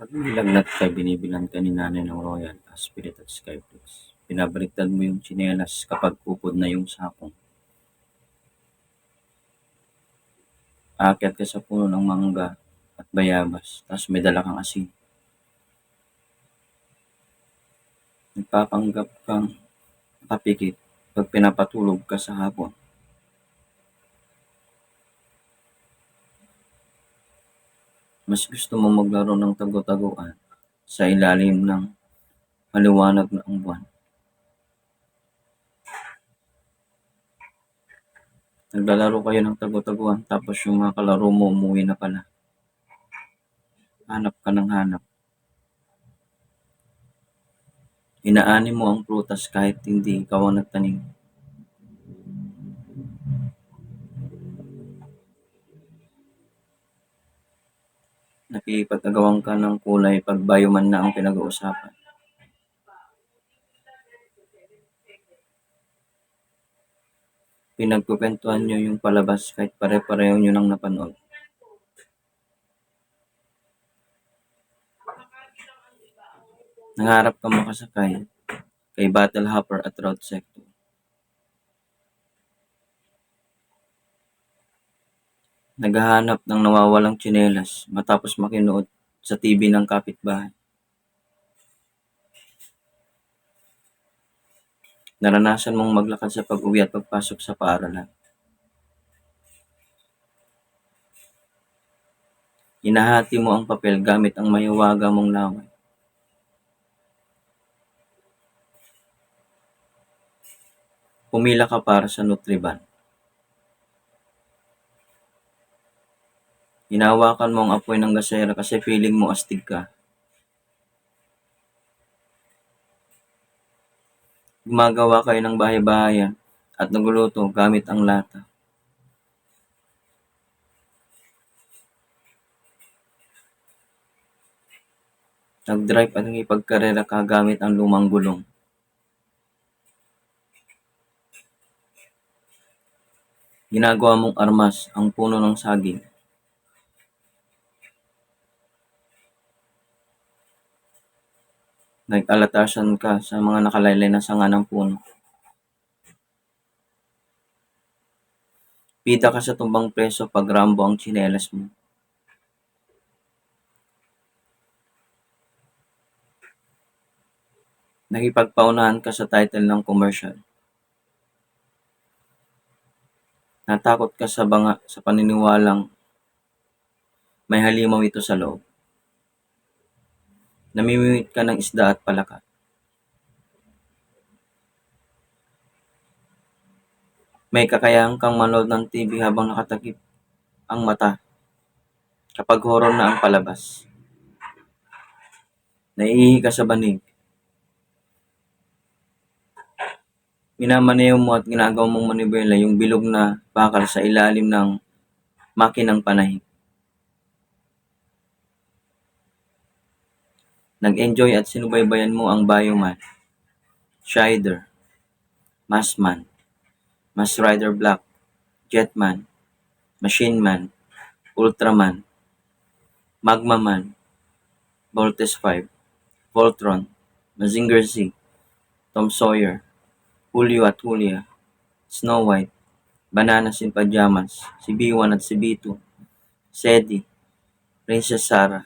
Pag nilagnat ka, binibilan ka ni nanay ng Royal, Aspirit at Skyflix. Pinabaliktad mo yung tsinelas kapag pupod na yung sakong. Aakyat ka sa puno ng mangga at bayabas, tapos may dala kang asin. Nagpapanggap kang nakapikit pag pinapatulog ka sa hapon. Mas gusto mo maglaro ng tago-taguan sa ilalim ng maliwanag na buwan. Naglalaro kayo ng tago-taguan tapos yung mga kalaro mo umuwi na pala. Hanap ka ng hanap. Inaani mo ang prutas kahit hindi ikaw ang nagtanim. Nakikipag-agawan ka ng kulay pag bioman na ang pinag-uusapan. Pinagkukwentuhan nyo yung palabas kahit pare-pareho nyo nang napanood. Nangarap ka makasakay kay Battle Hopper at Route Sector. Naghahanap ng nawawalang tsinelas matapos makinood sa TV ng kapitbahay. Naranasan mong maglakad sa pag-uwi at pagpasok sa paaralan. Hinahati mo ang papel gamit ang mahiwaga mong laway. Pumila ka para sa Nutriban. Hinawakan mo ang apoy ng gasera kasi feeling mo astig ka. Gumagawa kayo ng bahay-bahayan at nagluluto gamit ang lata. Nag-drive at nakipagkarera ka gamit ang lumang gulong. Ginagawa mong armas ang puno ng saging. Nag-alatasan ka sa mga nakalaylay na sanga ng puno. Pita ka sa tumbang preso pag rambo ang tsinelas mo. Nakipagpaunahan ka sa title ng commercial. Natakot ka sa banga sa paniniwalang may halimaw ito sa loob. Namimimit ka ng isda at palaka. May kakayahan kang manood ng TV habang nakatakip ang mata kapag horror na ang palabas. Naiihi ka sa banig. Minamaneho mo at ginagawa mong manibela yung bilog na bakal sa ilalim ng makinang panahig. Nag-enjoy at sinubaybayan mo ang Bioman, Shider, Massman, Mass Rider Black, Jetman, Machine Man, Ultraman, Magmaman, Voltes 5, Voltron, Mazinger Z, Tom Sawyer, Julio at Julia, Snow White, Bananas in Pajamas, si B1 at si B2, Sedi, Princess Sarah,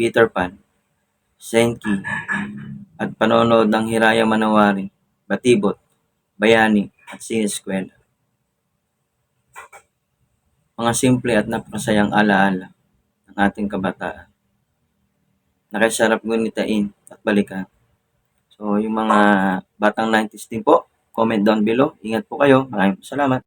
Peter Pan, Senki, at panonood ng Hiraya Manawari, Batibot, Bayani, at Sineskwela. Mga simple at napakasayang alaala ng ating kabataan. Nakasarap gunitain at balikan. So, yung mga batang 90s din po, comment down below. Ingat po kayo. Maraming salamat.